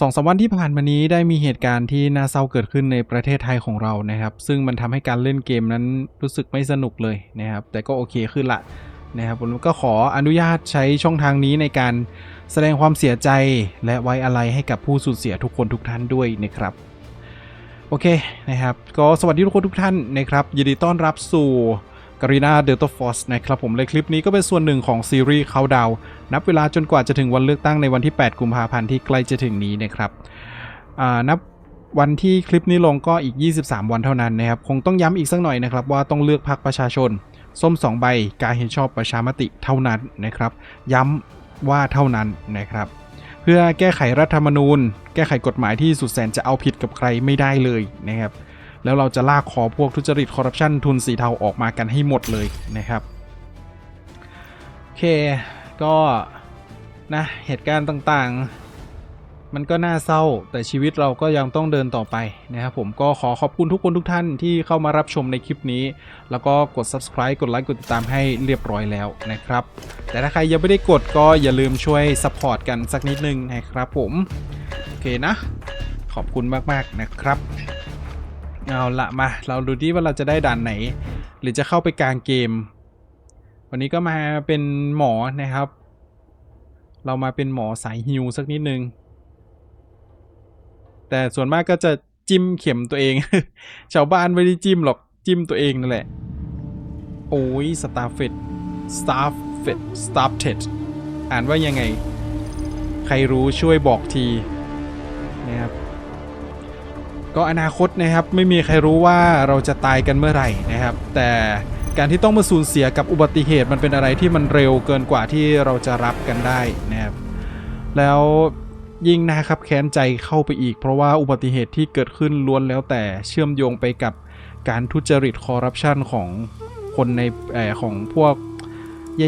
สองสามวันที่ผ่านมานี้ได้มีเหตุการณ์ที่น่าเศร้าเกิดขึ้นในประเทศไทยของเรานะครับ ซึ่งมันทำให้การเล่นเกมนั้นรู้สึกไม่สนุกเลยนะครับ แต่ก็โอเคขึ้นละนะครับผมก็ขออนุญาตใช้ช่องทางนี้ในการแสดงความเสียใจและไว้อาลัยให้กับผู้สูญเสียทุกคนทุกท่านด้วยนะครับ โอเคนะครับ ก็สวัสดีทุกคนทุกท่านนะครับยินดีต้อนรับสู่ การีนาเดลต้าฟอสนะครับผมเลยคลิปนี้ก็เป็นส่วนหนึ่งของซีรีส์เขาดาวนับเวลาจนกว่าจะถึงวันเลือกตั้งในวันที่ 8 กุมภาพันธ์ที่ใกล้จะถึงนี้นะครับนับวันที่คลิปนี้ลงก็อีก 23 วันเท่านั้นนะครับ คงต้องย้ำอีกสักหน่อยนะครับ ว่าต้องเลือกพรรคประชาชน ส้ม 2 ใบการเห็นชอบประชามติเท่านั้นนะครับ ย้ำว่าเท่านั้นนะครับ เพื่อแก้ไขรัฐธรรมนูญ แก้ไขกฎหมายที่สุดแสนจะเอาผิดกับใครไม่ได้เลยนะครับ แล้วเราจะลากคอพวกทุจริตคอร์รัปชันทุนสีเทาออกมากันให้หมดเลยนะครับ โอเค ก็นะเหตุการณ์ต่างๆ มันก็น่าเศร้าแต่ชีวิตเราก็ยังต้องเดินต่อไปนะครับผมก็ขอขอบคุณทุกคนทุกท่านที่เข้ามารับชมในคลิปนี้ แล้วก็กด subscribe กดไลค์กดติดตามให้เรียบร้อยแล้วนะครับ แต่ถ้าใครยังไม่ได้กดก็อย่าลืมช่วย support กันสักนิดนึงนะครับผม โอเคนะ ขอบคุณมากๆนะครับ เอาละมา เราดูดิว่าเราจะได้ด่านไหน หรือจะเข้าไปกลางเกม วันนี้ก็มาเป็นหมอนะครับ เรามาเป็นหมอสายฮิวสักนิดนึง แต่ส่วนมากก็จะจิ้มเข็มตัวเอง ชาวบ้านไม่ได้จิ้มหรอก จิ้มตัวเองนั่นแหละ โอ้ยสตาร์เฟดสตาร์เฟดสตาร์เทดอ่านว่ายังไง ใครรู้ช่วยบอกทีนะครับ ก็อนาคตนะครับไม่มีใครรู้ว่าเราจะตายกันเมื่อไหร่นะครับ แต่การที่ต้องมาสูญเสียกับอุบัติเหตุมันเป็นอะไรที่มันเร็วเกินกว่าที่เราจะรับกันได้นะครับ แล้วยิ่งนะครับแค้นใจเข้าไปอีก เพราะว่าอุบัติเหตุที่เกิดขึ้นล้วนแล้วแต่เชื่อมโยงไปกับการทุจริตคอร์รัปชันของคนในอของพวก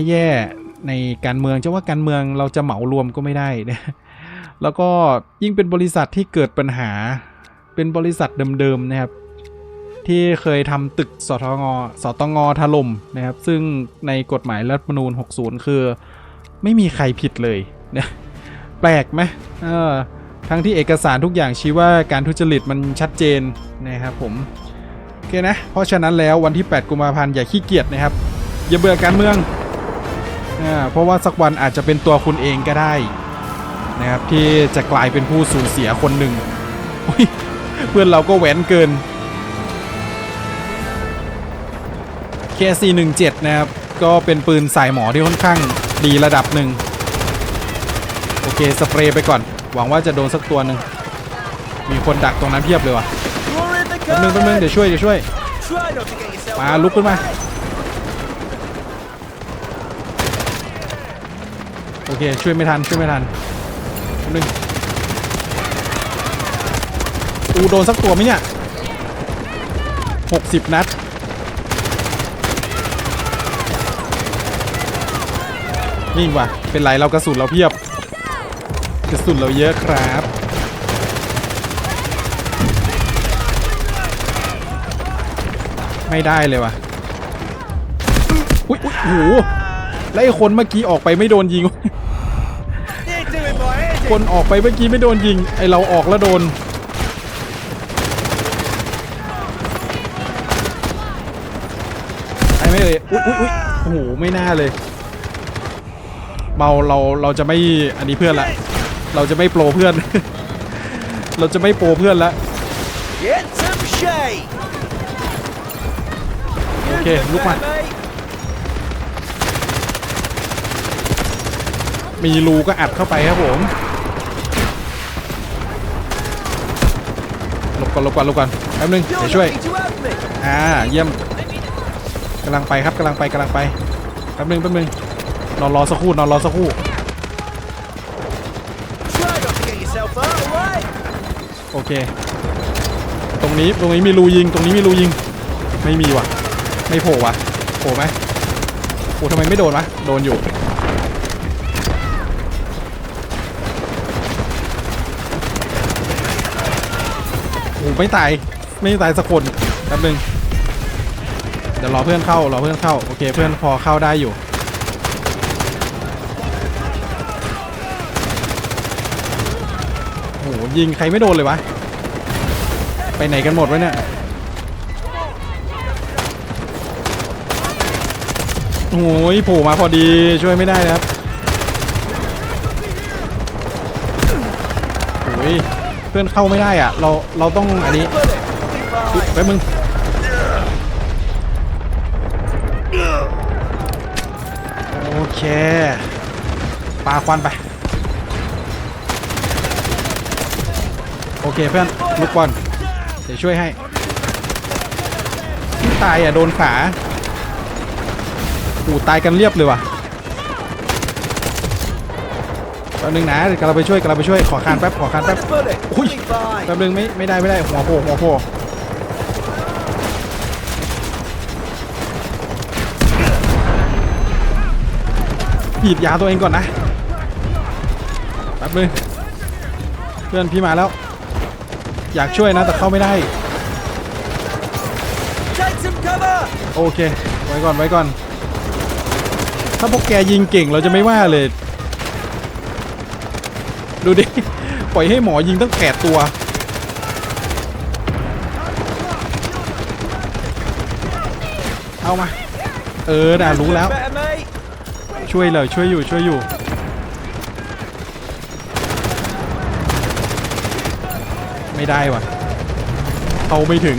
แย่ๆในการเมืองจะว่าการเมืองเราจะเหมารวมก็ไม่ได้นะแล้วก็ยิ่งเป็นบริษัทที่เกิดปัญหา เป็นบริษัทเดิมๆนะครับ ที่เคยทำตึกสตงสตงถล่มนะครับ ซึ่งในกฎหมายรัฐธรรมนูญ 60 คือ ไม่มีใครผิดเลยนะแปลกไหมเออทั้งที่เอกสารทุกอย่างชี้ว่าการทุจริตมันชัดเจนนะครับผมโอเคนะ เพราะฉะนั้นแล้ววันที่ 8 กุมภาพันธ์อย่าขี้เกียจนะครับ อย่าเบื่อการเมืองอ่าเพราะว่าสักวันอาจจะเป็นตัวคุณเองก็ได้นะครับที่จะกลายเป็นผู้สูญเสียคนหนึ่ง เพื่อนเราก็แหวนเกิน KC17 นะครับ ก็เป็นปืนสายหมอที่ค่อนข้างดีระดับหนึ่ง โอเค สเปรย์ไปก่อน หวังว่าจะโดนสักตัวหนึ่ง มีคนดักตรงนั้นเพียบเลยว่ะแป๊บนึงแป๊บนึงเดี๋ยวช่วยเดี๋ยวช่วย มาลุกขึ้นมา โอเค ช่วยไม่ทันช่วยไม่ทันนึงูโดนสักตัวไหมเนี่ยหกสิบนัด นี่ว่ะ เป็นไรเรากระสุนเราเพียบ กระสุนเราเยอะครับ ไม่ได้เลยว่ะ อุ้ยอุ้ยโอ้โหแล้วไอ้คนเมื่อกี้ออกไปไม่โดนยิง คนออกไปเมื่อกี้ไม่โดนยิง ไอเราออกแล้วโดน ไอไม่ เลยอุ๊ยอุ๊ยอุ๊ยโอ้โหไม่น่าเลย เมาเราเราจะไม่อันนี้เพื่อนละ เราจะไม่โปรเพื่อน เราจะไม่โปรเพื่อนละ Get some shade. โอเค ลุกมา มีรูก็อัดเข้าไปครับผมหลบก่อนหลบก่อนหลบก่อนแป๊บนึงเดี๋ยวช่วย อ่า เยี่ยมำลังไปครับกำลังไปกำลังไปแป๊บนึงแป๊บนึงนอนรอสักครู่นอนรอสักครู่โอเค ตรงนี้ตรงนี้มีรูยิงตรงนี้มีรูยิง ไม่มีว่ะ ไม่โผล่ว่ะโผล่ไหมโอ้ทำไมไม่โดนวะโดนอยู่โอ้ไม่ตายไม่ตายสักคนแป๊บนึง เดี๋ยวรอเพื่อนเข้ารอเพื่อนเข้าโอเคเพื่อนพอเข้าได้อยู่ โอ้โหยิงใครไม่โดนเลยวะ ไปไหนกันหมดวะเนี่ยโอ้ยผล่มาพอดีช่วยไม่ได้นะครับโอ้ยเพื่อนเข้าไม่ได้อะ เราเราต้องอันนี้ Bullet. We'll be อุ๊ย fine. แป๊บมึง โอเคปาควันไป โอเคเพื่อนลุกบอลเดี๋ยวช่วยให้ที่ตายอะ โดนขาอูตายกันเรียบเลยว่ะแป๊บนึงนะกำลังไปช่วยกำลังไปช่วยขอคานแป๊บขอคานแป๊บ Last bullet. Ui. We'll be fine. แป๊บนึงไม่ไม่ได้ไม่ได้หัวโผล่หัวโผล่ หีดยาตัวเองก่อนนะแป๊บนึงเพื่อนพี่มาแล้ว อยากช่วยนะแต่เข้าไม่ได้ โอเค ไว้ก่อนไว้ก่อน ถ้าพวกแกยิงเก่งเราจะไม่ว่าเลย ดูดิ ปล่อยให้หมอยิงตั้งแปดตัว เอามา เออน่ารู้แล้ว ช่วยเลยช่วยอยู่ช่วยอยู่ ไม่ได้ว่ะเอาไม่ถึง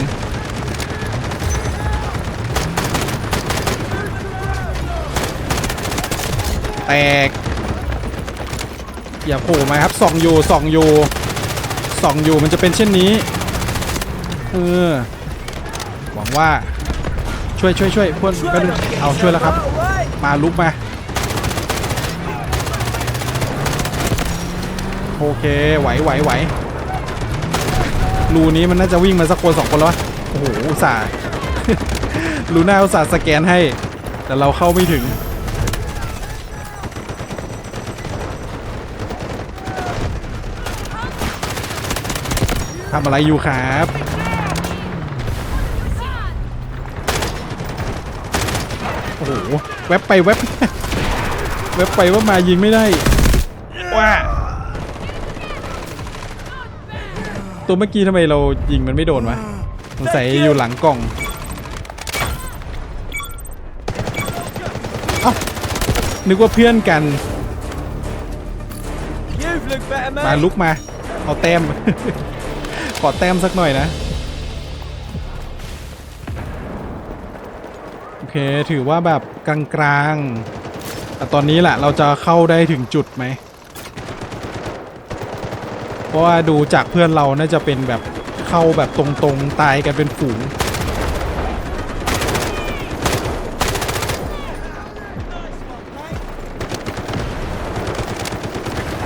แตก อย่าโผล่มาครับส่องอยู่ส่องอยู่ส่องอยู่มันจะเป็นเช่นนี้เออหวังว่าช่วยช่วยช่วยเพื่อน Try แป๊บนึง not to get เอาช่วยแล้วครับ มาลุกมา โอเค ไหวไหวไหวรูนี้มันน่าจะวิ่งมาสักคนสองคนแล้ววะโอ้โหสาห์ลูน่าอุตส่าห์สแกนให้ แต่เราเข้าไม่ถึง ทำอะไรอยู่ครับ โอ้โห แวบไปแวบแวบไปว่ามายิงไม่ได้ว้า ตัวเมื่อกี้ทำไมเรายิงมันไม่โดนวะสงสัยอยู่หลังกล่องเอ้านึกว่าเพื่อนกัน You've looked better, มา mate. ลุกมา เอาแต้ม ขอแต้มสักหน่อยนะ โอเค ถือว่าแบบกลางๆแต่ตอนนี้แหละเราจะเข้าได้ถึงจุดไหม เพราะว่าดูจากเพื่อนเราน่าจะเป็นแบบเข้าแบบตรงๆ ตายกันเป็นฝูง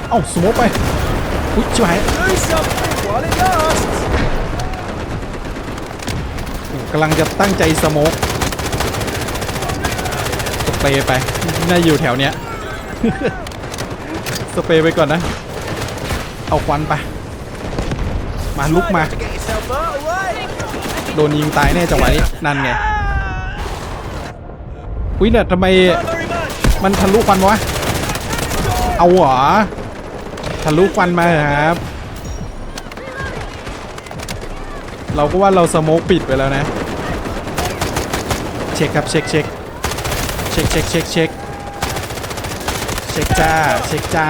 เอ้าสโมกไปอุ๊ยชิบหายกำลังจะตั้งใจสโมกสเปรย์ไป น่าอยู่แถวเนี้ย สเปรย์ไปก่อนนะ เอาควันไป มาลุก Try มา not to get yourself out of the way. โดนยิงตายแน่จังหวะนี้ นั่นไง อุ้ยเนี่ยทำไม Not very much. มันทะลุควันวะ เอาเหรอ ทะลุควันมาเหรอครับ เราก็ว่าเราสโมกปิดไปแล้วนะ เช็คครับเช็คเช็คเช็คเช็คเช็คเช็คเช็คจ้า เช็คจ้า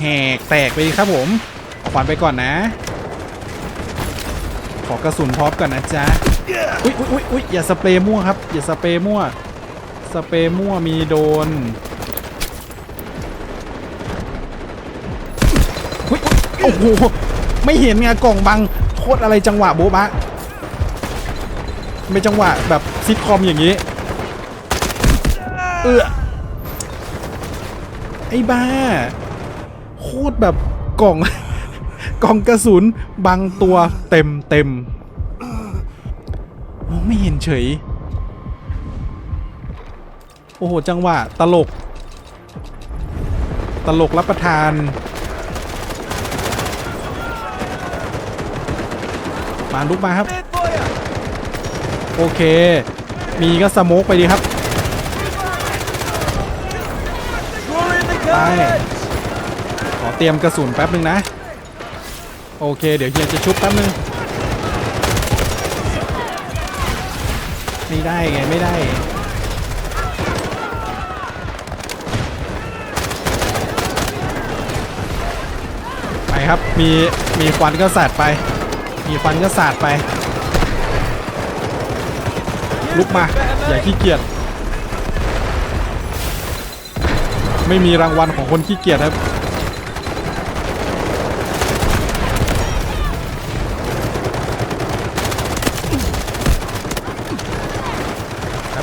แหกแตกไปครับผมเอานไปก่อนนะ ขอกระสุนพร้อมก่อนนะจ๊ะอุ้ยอุ้ยอุ้ยอุ้ยอย่าสเปรย์มั่วครับอย่าสเปรย์มั่วสเปรย์มั่วมีโดนอุ้ยโอ้โหไม่เห็นไงกล่องบังโคตรอะไรจังหวะโบ๊ะบะไม่จังหวะแบบซิทคอมอย่างนี้เออไอ้บ้า โคตรแบบกล่อง กล่องกระสุนบังตัวเต็มเต็มมองไม่เห็นเฉย โอ้โห จังหวะ ตลก ตลกรับประทานมาลุกมาครับ โอเค มีก็สโมกไปดีครับ Roll in the Bye. cards. อเตรียมกระสุนแป๊บนึงนะ โอเค เดี๋ยวเฮียจะชุบแป๊บนึง ไม่ได้ไง ไม่ได้ ไปครับ มีมีควันก็สาดไป มีควันก็สาดไป ลุกมา อย่าขี้เกียจไม่มีรางวัลของคนขี้เกียจครับ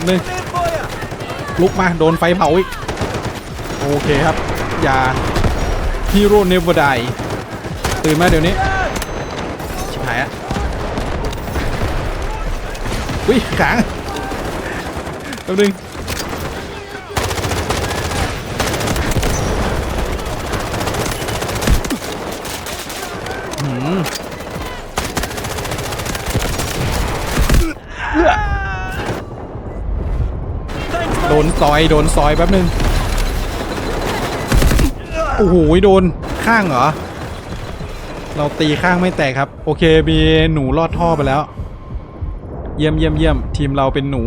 นึงลุกมาโดนไฟเผาอีก โอเคครับ อย่าฮีโร่เนเวอร์ไดตื่นมาเดี๋ยวนี้ ชิบหายอะอุ้ยขังแป๊บนึง หืม Thanks, โด mate. น ซอยโดนซอยแป๊บนึง โอ้โหโดนข้างเหรอ เราตีข้างไม่แตกครับ โอเคมีหนูรอดท่อไปแล้ว เยี่ยมเยี่ยมเยี่ยมทีมเราเป็นหนู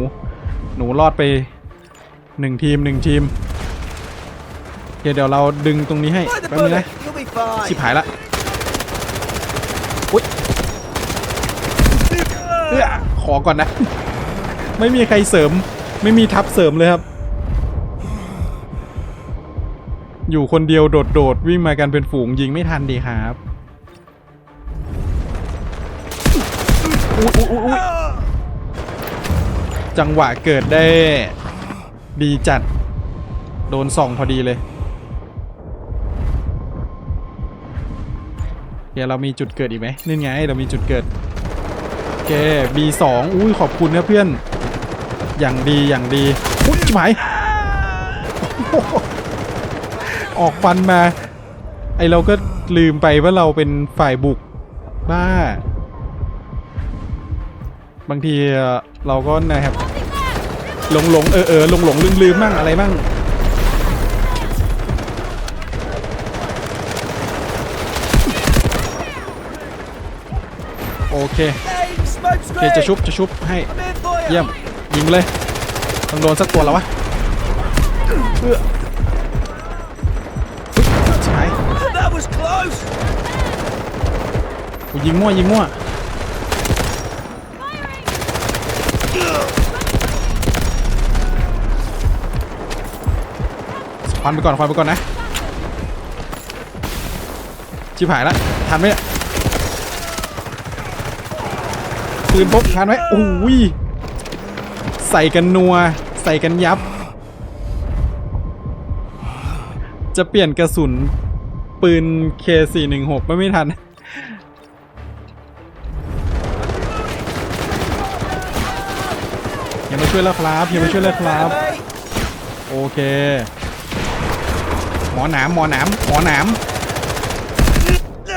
หนูรอดไปหนึ่งทีมหนึ่งทีมโอเคเดี๋ยวเราดึงตรงนี้ให้แป๊บนึงนะชิบหายละอุ้ยขอก่อนนะ ไม่มีใครเสริม ไม่มีทับเสริมเลยครับ อยู่คนเดียวโดดๆวิ่งมากันเป็นฝูงยิงไม่ทันดีครับจังหวะเกิดได้ ดีจัด โดนส่องพอดีเลยเดี๋ยวเรามีจุดเกิดอีกไหมนี่ไงเรามีจุดเกิดโอเค B2 อุ้ยขอบคุณนะเพื่อน อย่างดีอย่างดีอุ้ยชิบหาย ออกฟันมา ไอเราก็ลืมไปว่าเราเป็นฝ่ายบุกบ้า บางทีเราก็นะครับหลงหลงเออเออหลงหลงลืมลืมมั่งอะไรมั่งโอเคโอเคจะชุบจะชุบให้เยี่ยมยิงเลยต้องโดนสักตัวแล้ววะ That was close. กูยิงมั่วยิงมั่ว ควันไปก่อนควันไปก่อนนะ ชิบหายละทันไหมเนี่ยปืนพกทันไหมโอ้ยใส่กันนัว ใส่กันยับ จะเปลี่ยนกระสุน ปืน K416 ไม่ไม่ทันยังมาช่วยแล้วครับยังมาช่วยแล้วครับ โอเค หมอหนามหมอหนามหมอหนาม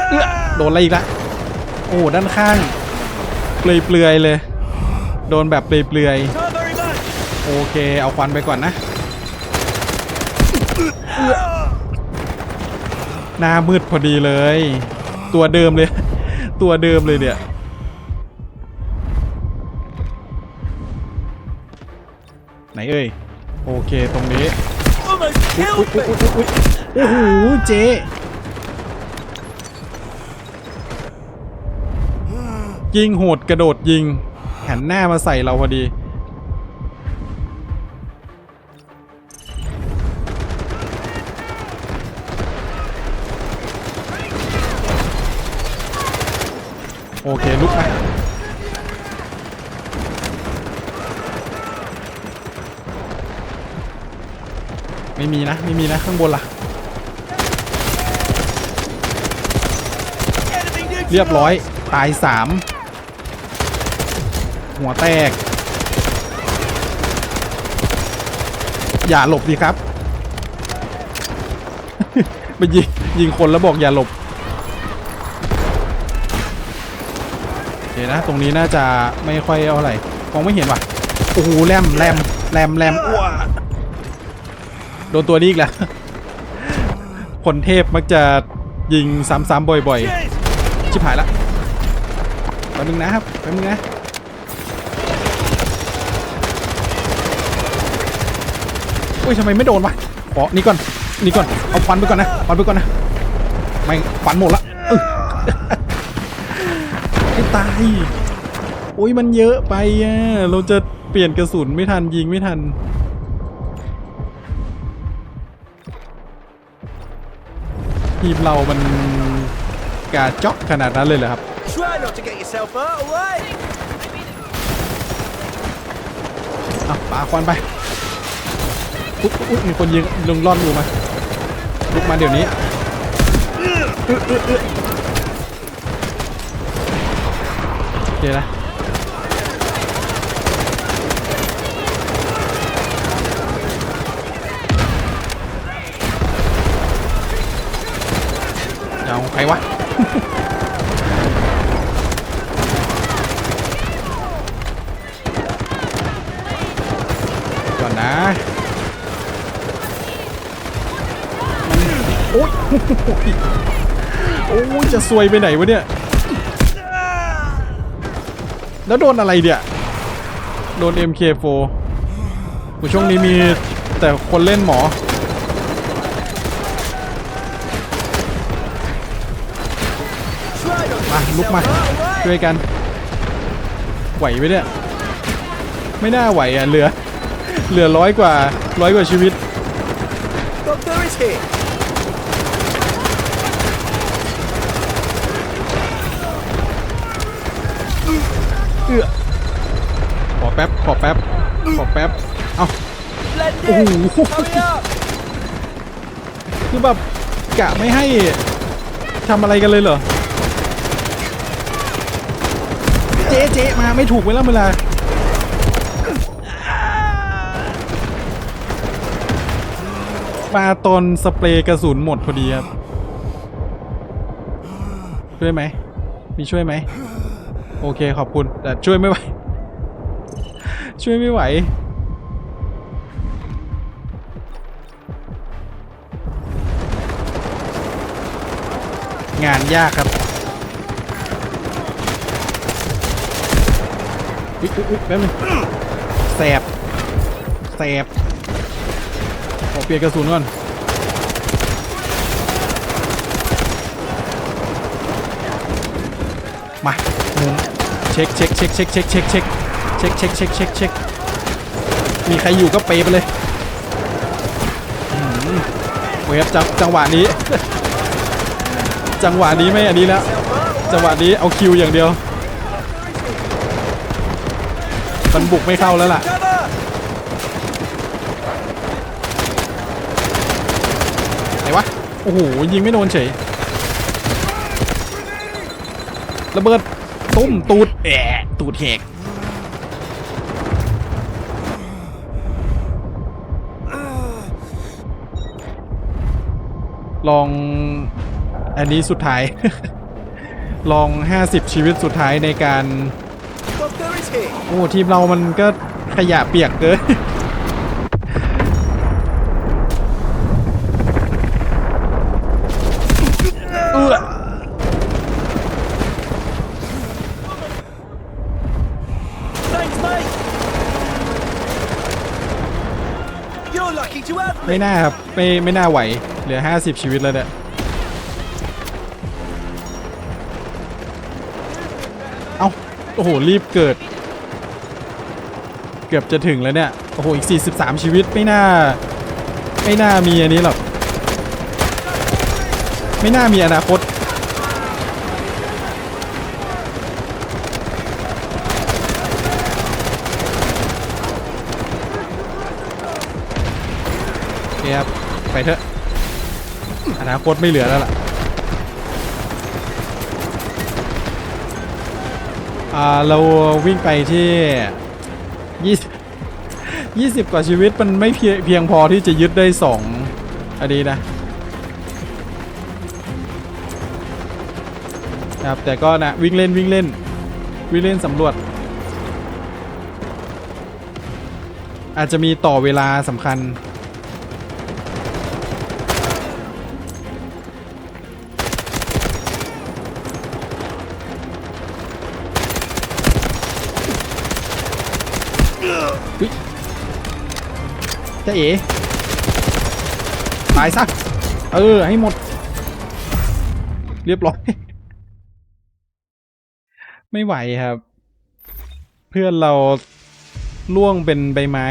เอื้อโดนอะไรอีกละ โอ้ด้านข้าง เปลือยเปลือยเลย โดนแบบเปลือยเปลือยโอเค เอาควันไปก่อนนะเอื้อ หน้ามืดพอดีเลย ตัวเดิมเลย ตัวเดิมเลยเนี่ย ไหนเอ่ย โอเคตรงนี้อุ๊ยอุ๊ยอุ๊ยอุ๊ยโอ้โหเจ๊ยิงโหดกระโดดยิงหันหน้ามาใส่เราพอดี โอเคลุกมาไม่มีนะ ไม่มีนะ ข้างบนล่ะ เรียบร้อย ตายสามหัวแตก อย่าหลบดีครับ ไปยิงยิงคนแล้วบอกอย่าหลบ โอเคนะ ตรงนี้น่าจะไม่ค่อยเอาอะไรมองไม่เห็นว่ะโอ้โหแรมแรมแรมแรมอ้วโดนตัวนี้อีกแล้วคนเทพมักจะยิงซ้ำๆบ่อย Cheers! ๆชิบหายละแป๊บนึงนะครับแป๊บนึงนะอุ้ยทำไมไม่โดนวะอ๋อนี่ก่อนนี่ก่อนเอาฟันไปก่อนนะฟันไปก่อนนะไม่ฟันหมดละ อึ๊ะไอ้ตายอุ้ยมันเยอะไปอะเราจะเปลี่ยนกระสุนไม่ทันยิงไม่ทัน ทีมเรามันกาจอกขนาดนั้นเลยเหรอครับ Try not to get yourself hurt, alright? เอาปาควันไปอุ๊ยอุ๊ยมีคนยิงลงร่อนอยู่มาลุกมาเดี๋ยวนี้ อื้ออื้ออื้อโอเคนะเอาใครวะก่อนนะโอ้ยโอ้ยจะซวยไปไหนวะเนี่ย แล้วโดนอะไรเนี่ยโดน MK4 โอ้ช่วงนี้มีแต่คนเล่นหมอ มาลุกมาช่วยกัน ไหวไหมเนี่ย ไม่น่าไหวอะเหลือ เหลือร้อยกว่าร้อยกว่าชีวิต เอื้อขอแป๊บ ขอแป๊บ ขอแป๊บ เอา Splendid! Ooh. Hurry up! คือแบบกะไม่ให้ทำอะไรกันเลยเหรอ เจ๊เจ๊มาไม่ถูกเวลาเวลามาตอนสเปรย์กระสุนหมดพอดีครับ ช่วยไหม มีช่วยไหม โอเคขอบคุณ แต่ช่วยไม่ไหว ช่วยไม่ไหว งานยากครับอุ๊ยอุ๊ยอุ๊ยแป๊บนึงแสบแสบขอเปลี่ยนกระสุนก่อน มามุมเช็คเช็คเช็คเช็คเช็คเช็คเช็คเช็คเช็คเช็คเช็คเช็คมีใครอยู่ก็เปไปเลยอืมโอ้ยครับจังจังหวะนี้ จังหวะนี้ไม่อันนี้แล้วจังหวะนี้เอาคิวอย่างเดียวมันบุกไม่เข้าแล้วล่ะไหนวะโอ้โหยิงไม่โดนเฉย ระเบิดตุ้มตูดแอะตูดแหกลองอันนี้สุดท้าย ลอง 50 ชีวิตสุดท้ายในการ Doctor is here. โอ้ ทีมเรามันก็ขยะเปียกเกิน ไม่น่าครับ ไม่ไม่น่าไหว เหลือ 50 ชีวิตแล้วเนี่ยเอาโอ้โห รีบเกิด เกือบจะถึงแล้วเนี่ย โอ้โห อีก 43 ชีวิตไม่น่า ไม่น่ามีอันนี้หรอก ไม่น่ามีอนาคต โอเครับ ไปเถอะ อนาคตไม่เหลือแล้วล่ะอ่าเราวิ่งไปที่ยี่สิบยี่สิบกว่าชีวิตมันไม่เพียงเพียงพอที่จะยึดได้สองอันนี้นะ ครับ แต่ก็นะ วิ่งเล่นวิ่งเล่น วิ่งเล่นสำรวจ อาจจะมีต่อเวลาสำคัญ จะเอ๋ตายซะ เออ ให้หมด เรียบร้อย ไม่ไหวครับ เพื่อนเราล่วงเป็นใบไม้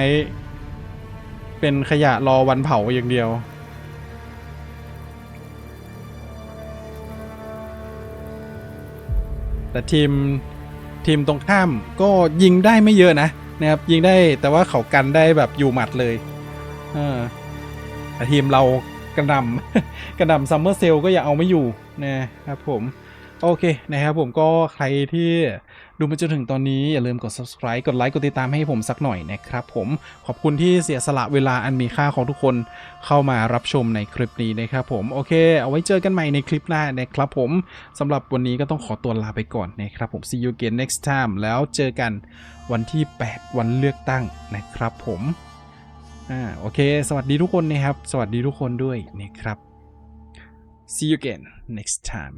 เป็นขยะรอวันเผาอย่างเดียวแต่ทีมทีมตรงข้ามก็ยิงได้ไม่เยอะนะนะครับยิงได้แต่ว่าเขากันได้แบบอยู่หมัดเลย เออแต่ทีมเรากระหนำกระหนำซัมเมอร์เซลก็ยังเอาไม่อยู่นะครับผม โอเคนะครับผมก็ใครที่ดูมาจนถึงตอนนี้อย่าลืมกด subscribe กดไลค์กดติดตามให้ผมสักหน่อยนะครับผมขอบคุณที่เสียสละเวลาอันมีค่าของทุกคนเข้ามารับชมในคลิปนี้นะครับผมโอเค เอาไว้เจอกันใหม่ในคลิปหน้านะครับผมสำหรับวันนี้ก็ต้องขอตัวลาไปก่อนนะครับผม see you again next time แล้วเจอกันวันที่ 8 วันเลือกตั้งนะครับผม อ่าโอเค สวัสดีทุกคนนะครับ สวัสดีทุกคนด้วยนะครับ see you again next time